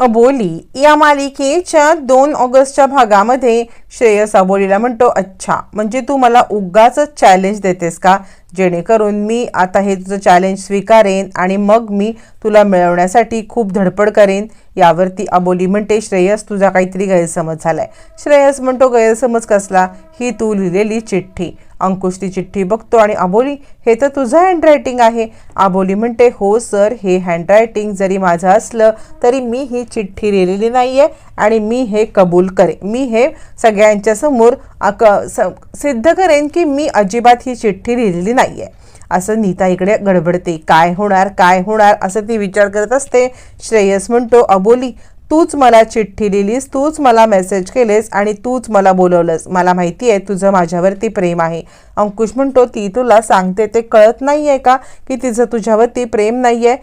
अबोली या मालिकेच्या दोन ऑगस्टच्या भागामध्ये श्रेयस अबोलीला म्हणतो अच्छा म्हणजे तू मला उगाच चॅलेंज देतेस का? जेणेकरून मी आता हे तुझं चॅलेंज स्वीकारेन आणि मग मी तुला मिळवण्यासाठी खूप धडपड करेन. यावरती अबोली म्हणते श्रेयस तुझा काहीतरी गैरसमज झालाय. श्रेयस म्हणतो गैरसमज कसला? ही तू लिहिलेली चिठ्ठी. अंकुश ती चिठ्ठी बघतो आणि अबोली हे तर तुझं हँडरायटिंग आहे. अबोली म्हणते हो सर हे हँडरायटिंग जरी माझं असलं तरी मी ही चिठ्ठी लिहिलेली नाही आहे आणि मी हे कबूल करेन. मी हे सगळ्यांच्या समोर अक स सिद्ध करेन की मी अजिबात ही चिठ्ठी लिहिलेली नाही आहे असं नीता इकडे गडबडते. काय होणार? काय होणार? असं ती विचार करत असते. श्रेयस म्हणतो अबोली तूच मला चिठ्ठी लिहिलीस तूच मला मेसेज केलेस आणि तूच मला बोलवलंस. मला माहिती आहे तुझं माझ्यावरती प्रेम आहे. अंकुश म्हणतो ती तुला सांगते ते कळत नाही आहे का की तिचं तुझ्यावरती प्रेम नाही आहे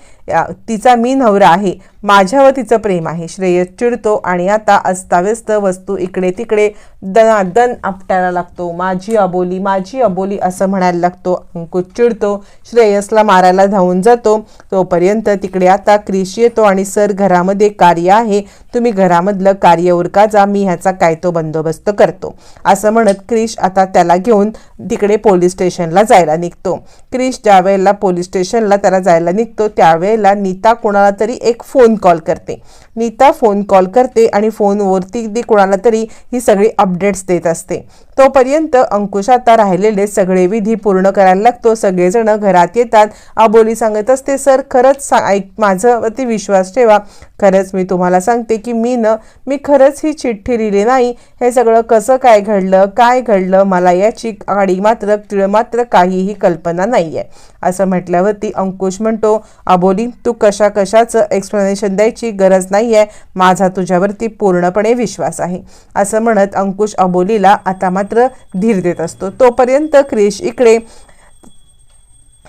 तिचा मी नवरा आहे माझ्यावर तिचं प्रेम आहे. श्रेयस चिडतो आणि आता अस्ताव्यस्त वस्तू इकडे तिकडे दनादन आपटायला लागतो. माझी अबोली माझी अबोली असं म्हणायला लागतो. अंकुश चिडतो. श्रेयसला मारायला धावून जातो. तोपर्यंत तिकडे आता क्रिश येतो आणि सर घरामध्ये कार्य आहे तुम्ही घरामधलं कार्य उरका जा मी ह्याचा काय तो बंदोबस्त करतो. असं म्हणत क्रिश आता त्याला घेऊन तिकडे इकडे पोलीस स्टेशनला जायला निघतो. क्रिश ज्या वेळेला पोलीस स्टेशनला त्याला जायला निघतो त्यावेळेला नीता कोणाला तरी एक फोन कॉल करते. नीता फोन कॉल करते आणि फोनवरती ती कोणाला तरी ही सगळी अपडेट्स देत असते. तोपर्यंत अंकुश आता राहिलेले सगळे विधी पूर्ण करायला लागतो. सगळेजण घरात येतात. आबोली सांगत असते सर खरंच सा ऐक माझ्यावरती विश्वास ठेवा. खरंच मी तुम्हाला सांगते की मी न मी खरंच ही चिठ्ठी लिहिली नाही. हे सगळं कसं काय घडलं काय घडलं मला याची आडी मात्र तिळ मात्र काहीही कल्पना नाही आहे असं म्हटल्यावरती अंकुश म्हणतो आबोली तू कशा कशाचं एक्सप्लेनेशन द्यायची गरज नाही. आहे माझा तुझ्यावरती पूर्णपणे विश्वास आहे. असं म्हणत अंकुश अबोलीला आता मात्र धीर देत असतो. तोपर्यंत क्रिश इकडे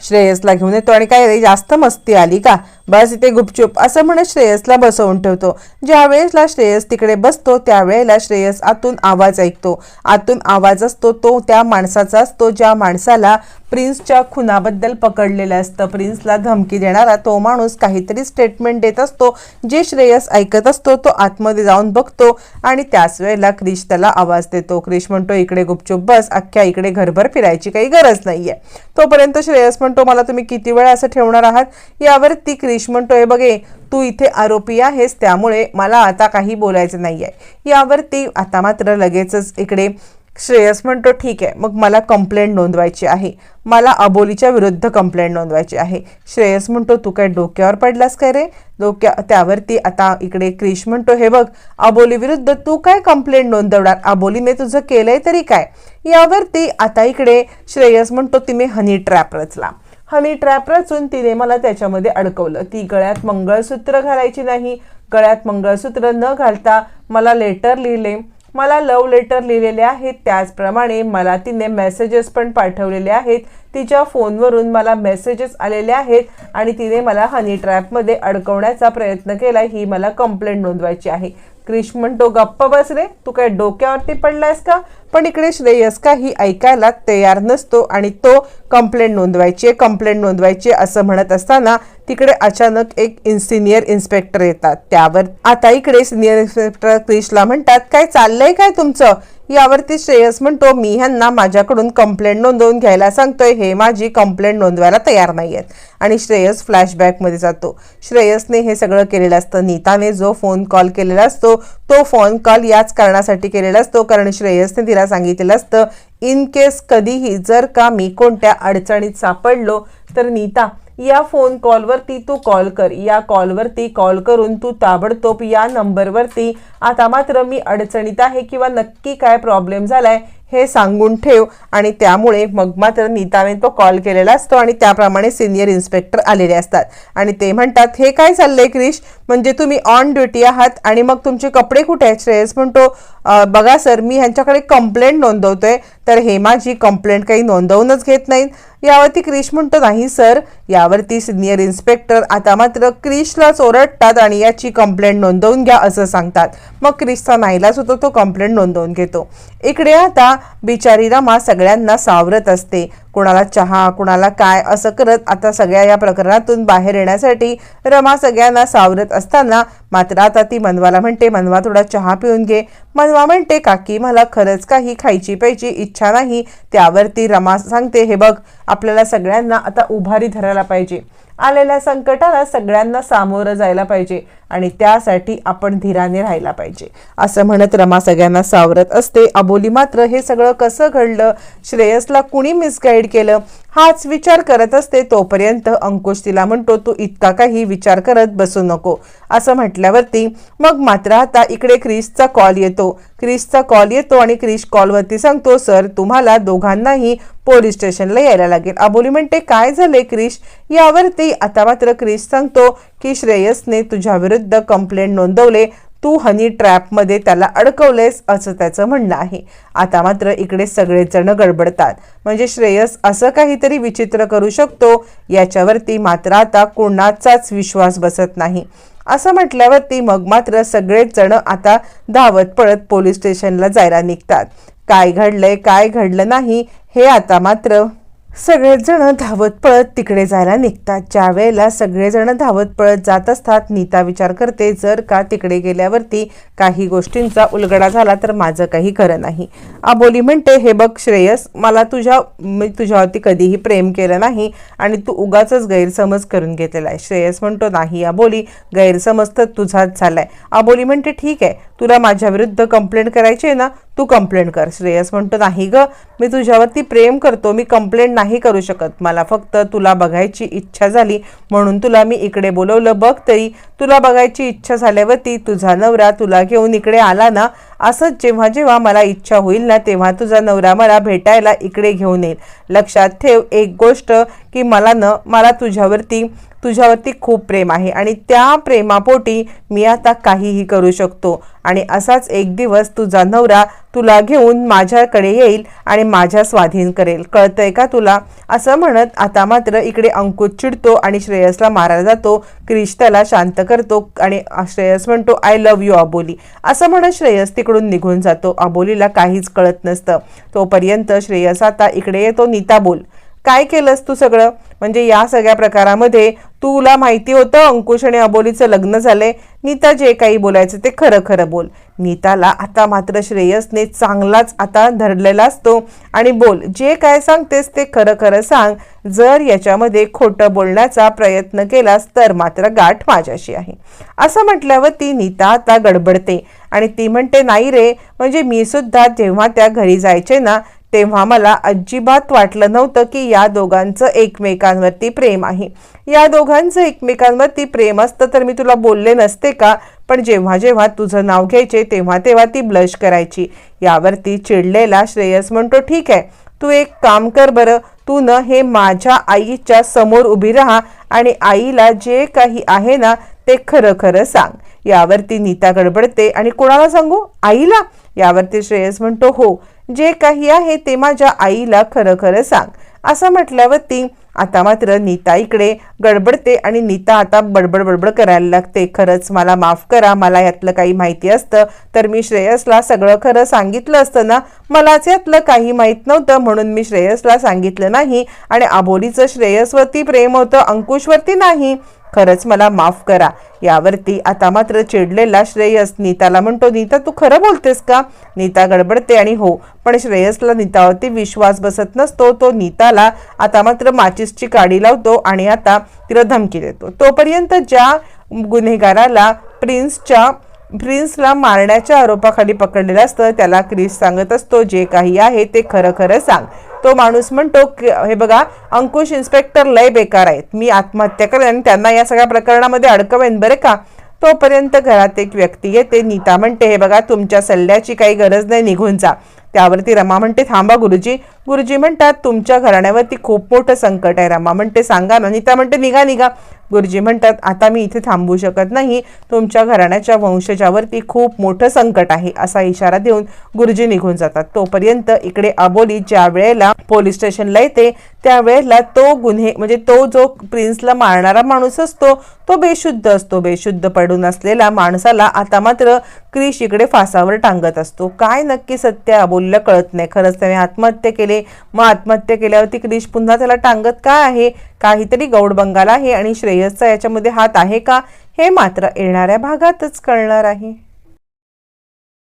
श्रेयसला घेऊन येतो आणि काय रे जास्त मस्ती आली का? बस इथे गुपचूप. असं म्हणत श्रेयसला बसवून ठेवतो. ज्या वेळेसला श्रेयस तिकडे बसतो त्यावेळेला श्रेयस आतून आवाज ऐकतो. आतून आवाज असतो तो त्या माणसाचा असतो ज्या माणसाला प्रिन्सच्या खुनाबद्दल पकडलेलं असतं. प्रिन्सला धमकी देणारा तो माणूस काहीतरी स्टेटमेंट देत असतो. जे श्रेयस ऐकत असतो तो आतमध्ये जाऊन बघतो आणि त्याच वेळेला क्रिश त्याला आवाज देतो. क्रिश म्हणतो इकडे गुपचूप बस. अख्ख्या इकडे घरभर फिरायची काही गरज नाहीये. तोपर्यंत श्रेयस म्हणतो मला तुम्ही किती वेळ असं ठेवणार आहात? यावर ती क्रिश म्हणतोय बघे तू इथे आरोपी आहेस त्यामुळे मला आता काही बोलायचं नाही आहे यावर ती आता मात्र लगेचच इकडे श्रेयस म्हणतो ठीक आहे मग मला कंप्लेंट नोंदवायची आहे. मला अबोलीच्या विरुद्ध कंप्लेंट नोंदवायची आहे. श्रेयस म्हणतो तू काय डोक्यावर पडलास काय रे? डोक्या त्यावरती आता इकडे क्रिश म्हणतो हे बघ अबोली विरुद्ध तू काय कंप्लेंट नोंदवणार? अबोलीने तुझं केलंय तरी काय? यावरती आता इकडे श्रेयस म्हणतो तिने हनी ट्रॅप रचला. हनी ट्रॅप रचून तिने मला त्याच्यामध्ये अडकवलं. ती गळ्यात मंगळसूत्र घालायची नाही. गळ्यात मंगळसूत्र न घालता मला लेटर लिहिले. मला लव लेटर लिहिलेले आहेत. त्याचप्रमाणे मला तिने मेसेजेस पण पाठवलेले आहेत. तिच्या फोनवरून मला मेसेजेस आलेले आहेत आणि तिने मला हनी ट्रॅपमध्ये अडकवण्याचा प्रयत्न केला ही मला कंप्लेंट नोंदवायची आहे. क्रिश म्हणतो गप्प बस रे तू काय डोक्यावरती पडलायस का? पण इकडे श्रेयस का ही ऐकायला तयार नसतो आणि तो कंप्लेंट नोंदवायची कंप्लेंट नोंदवायची असं म्हणत असताना तिकडे अचानक एक सिनियर इन्स्पेक्टर येतात. त्यावर आता इकडे सिनियर इन्स्पेक्टर क्रिशला म्हणतात काय चाललंय काय तुमचं? यावरती श्रेयस म्हणतो मी ह्यांना माझ्याकडून कंप्लेंट नोंदवून घ्यायला सांगतोय हे माझी कंप्लेंट नोंदवायला तयार नाही आहेत आणि श्रेयस फ्लॅशबॅकमध्ये जातो. श्रेयसने हे सगळं केलेलं असतं. नीताने जो फोन कॉल केलेला असतो तो फोन कॉल याच कारणासाठी केलेला असतो कारण श्रेयसने तिला सांगितलेलं असतं इन केस कधीही जर का मी कोणत्या अडचणीत सापडलो तर नीता या फोन कॉलवरती तू कॉल कर. या कॉलवरती कॉल करून तू ताबडतोब या नंबरवरती आता मात्र मी अडचणीत आहे किंवा नक्की काय प्रॉब्लेम झालाय हे सांगून ठेव. आणि त्यामुळे मग मात्र नीताने तो कॉल केलेला असतो आणि त्याप्रमाणे सिनियर इन्स्पेक्टर आलेले असतात. आणि ते म्हणतात हे काय चाललंय क्रिश? म्हणजे तुम्ही ऑन ड्युटी आहात आणि मग तुमचे कपडे कुठे आहेत श्रेयस? म्हणतो बघा सर मी ह्यांच्याकडे कंप्लेंट नोंदवतोय. तर हे माझी कंप्लेंट काही नोंदवूनच घेत नाहीत. यावरती क्रिश म्हणतो नाही सर. यावरती सिनियर इन्स्पेक्टर आता मात्र क्रिशलाच ओरडतात आणि याची कंप्लेंट नोंदवून घ्या असं सांगतात. मग क्रिशचा नाहीलाच होतो तो कंप्लेंट नोंदवून घेतो. इकडे आता बिचारी रमा सगळ्यांना सावरत असते. कुणाला चहा कुणाला काय असं करत आता सगळ्या या प्रकरणातून बाहेर येण्यासाठी रमा सगळ्यांना सावरत असताना मात्र आता ती मनवाला म्हणते मनवा थोडा चहा पिऊन घे. मनवा म्हणते काकी मला खरंच काही खायची प्यायची इच्छा नाही. त्यावरती रमा सांगते हे बघ आपल्याला सगळ्यांना आता उभारी धरायला पाहिजे. आलेल्या संकटाला सगळ्यांना सामोरं जायला पाहिजे आणि त्यासाठी आपण धीराने राहायला पाहिजे. असं म्हणत रमा सगळ्यांना सावरत असते. अबोली मात्र हे सगळं कसं घडलं? श्रेयसला कुणी मिसगाईड केलं? हाच विचार करत असते. तोपर्यंत अंकुश तिला म्हणतो तू इतका काही विचार करत बसू नको. असं म्हटल्यावरती मग मात्र आता इकडे क्रिसचा कॉल येतो. क्रिसचा कॉल येतो आणि क्रिश कॉलवरती सांगतो सर तुम्हाला दोघांनाही पोलीस स्टेशनला यायला लागेल. अबोली म्हणते काय झाले क्रिश? यावरती आता मात्र क्रिश सांगतो की श्रेयसने तुझ्या विरुद्ध कंप्लेंट नोंदवले. तू हनी ट्रॅपमध्ये त्याला अडकवलेस असं त्याचं म्हणणं आहे. आता मात्र इकडे सगळेच जण गडबडतात. म्हणजे श्रेयस असं काहीतरी विचित्र करू शकतो याच्यावरती मात्र आता कोणाचाच विश्वास बसत नाही. असं म्हटल्यावरती मग मात्र सगळेच जण आता धावत पळत पोलीस स्टेशनला जायला निघतात. काय घडलंय काय घडलं नाही हे आता मात्र सगळेच जण धावत पळत तिकडे जायला निघतात. ज्या वेळेला सगळेजण धावत पळत जात असतात नीता विचार करते जर का तिकडे गेल्यावरती काही गोष्टींचा उलगडा झाला तर माझं काही खरं नाही. आबोली म्हणते हे बघ श्रेयस मला तुझ्या मी तुझ्यावरती कधीही प्रेम केलं नाही आणि तू उगाच गैरसमज करून घेतलेला आहे. श्रेयस म्हणतो नाही आबोली गैरसमज तर तुझाच झालाय. आबोली म्हणते ठीक आहे तुला माझ्या विरुद्ध कंप्लेंट करायची आहे ना तू कंप्लेंट कर. श्रेयस म्हणतो नाही ग मी तुझ्यावरती प्रेम करतो मी कंप्लेंट नाही करू शकत. मला फक्त तुला बघायची इच्छा झाली म्हणून तुला मी इकडे बोलवलं. बघ तरी तुला बघायची इच्छा झाल्यावरती तुझा नवरा तुला घेऊन इकडे आला ना असंच जेव्हा जेव्हा मला इच्छा होईल ना तेव्हा तुझा नवरा मला भेटायला इकडे घेऊन येईल. लक्षात ठेव एक गोष्ट की मला न मला तुझ्यावरती तुझ्यावरती खूप प्रेम आहे आणि त्या प्रेमापोटी मी आता काहीही करू शकतो. आणि असाच एक दिवस तुझा नवरा तुला घेऊन माझ्याकडे येईल आणि माझ्या स्वाधीन करेल. कळतंय का तुला? असं म्हणत आता मात्र इकडे अंकुश चिडतो आणि श्रेयसला मारा जातो. क्रिश त्याला शांत करतो आणि श्रेयस म्हणतो आय लव्ह यू अबोली. असं म्हणत श्रेयस ती तिकडून निघून जातो. अबोलीला काहीच कळत नसतं. तोपर्यंत श्रेयस आता इकडे येतो नीता बोल काय केलंस तू सगळं? म्हणजे या सगळ्या प्रकारामध्ये तुला माहिती होतं अंकुश आणि अबोलीचं लग्न झालंय. नीता जे काही बोलायचं ते खरं खरं बोल. नीताला आता मात्र श्रेयसने चांगलाच आता धरलेला असतो आणि बोल जे काय सांगतेस ते खरं खरं सांग. जर याच्यामध्ये खोटं बोलण्याचा प्रयत्न केलास तर मात्र गाठ माझ्याशी आहे. असं म्हटल्यावर ती नीता आता गडबडते. आणि ती म्हणते नाही रे म्हणजे मी सुद्धा जेव्हा त्या घरी जायचे ना तेव्हा मला अजिबात वाटलं नव्हतं की या दोघांचं एकमेकांवरती प्रेम आहे. या दोघांचं एकमेकांवरती प्रेम असतं तर मी तुला बोलले नसते का? पण जेव्हा जेव्हा तुझं नाव घ्यायचे तेव्हा तेव्हा ती ब्लश करायची. यावरती चिडलेला श्रेयस म्हणतो ठीक आहे तू एक काम कर बरं. तू न हे माझ्या आईच्या समोर उभी राहा आणि आईला जे काही आहे ना ते खरं खरं सांग. यावरती नीता गडबडते. आणि कोणाला सांगू? आईला. यावरती श्रेयस म्हणतो हो जे काही आहे ते माझ्या आईला खरं खरं सांग. असं म्हटल्यावरती आता मात्र नीता इकडे गडबडते आणि नीता आता बडबड बडबड करायला लागते. खरंच मला माफ करा मला यातलं काही माहिती असतं. तर मी श्रेयसला सगळं खरं सांगितलं असतं ना? मलाच यातलं काही माहीत नव्हतं म्हणून मी श्रेयसला सांगितलं नाही. आणि आबोलीचं श्रेयसवरती प्रेम होतं अंकुशवरती नाही. खरंच मला माफ करा. यावरती आता मात्र चिडलेला श्रेयस नीताला म्हणतो नीता तू खरं बोलतेस का? नीता गडबडते आणि हो पण श्रेयसला नीतावरती विश्वास बसत नसतो. तो नीताला आता मात्र माचिसची काडी लावतो आणि आता तिला धमकी देतो. तोपर्यंत ज्या गुन्हेगाराला प्रिन्सच्या प्रिन्सला मारण्याच्या आरोपाखाली पकडलेलं असतं. त्याला क्रिस सांगत असतो जे काही आहे ते खरं खरं सांग. तो माणूस म्हणतो हे बघा अंकुश इन्स्पेक्टर लय बेकार आहेत. मी आत्महत्या करेन त्यांना या सगळ्या प्रकरणामध्ये अडकवेन बरं का? तोपर्यंत घरात एक व्यक्ती येते. नीता म्हणते हे बघा तुमच्या सल्ल्याची काही गरज नाही निघून जा. त्यावरती रमा म्हणते थांबा गुरुजी गुरुजी म्हणतात तुमच्या घराण्यावरती खूप मोठं संकट आहे. रमा म्हणते सांगा ना. नीता म्हणते निघा निघा. गुरुजी म्हणतात आता मी इथे थांबू शकत नाही. तुमच्या घराण्याच्या वंशजावरती खूप मोठं संकट आहे असा इशारा देऊन गुरुजी निघून जातात. तोपर्यंत इकडे अबोली ज्या वेळेला पोलीस स्टेशनला येते त्यावेळेला तो गुन्हे म्हणजे तो जो प्रिन्सला मारणारा माणूस असतो तो बेशुद्ध असतो. बेशुद्ध पडून असलेला माणसाला आता मात्र क्रिश इकडे फासावर टांगत असतो. काय नक्की सत्य अबोलीला कळत नाही. खरंच त्याने आत्महत्या केली केले मग आत्महत्या केल्यावरती क्रिश पुन्हा त्याला टांगत का आहे? काहीतरी गौडबंगाल आहे आणि श्रेयसचा याच्यामध्ये हात आहे का? हे मात्र येणाऱ्या भागातच कळणार आहे.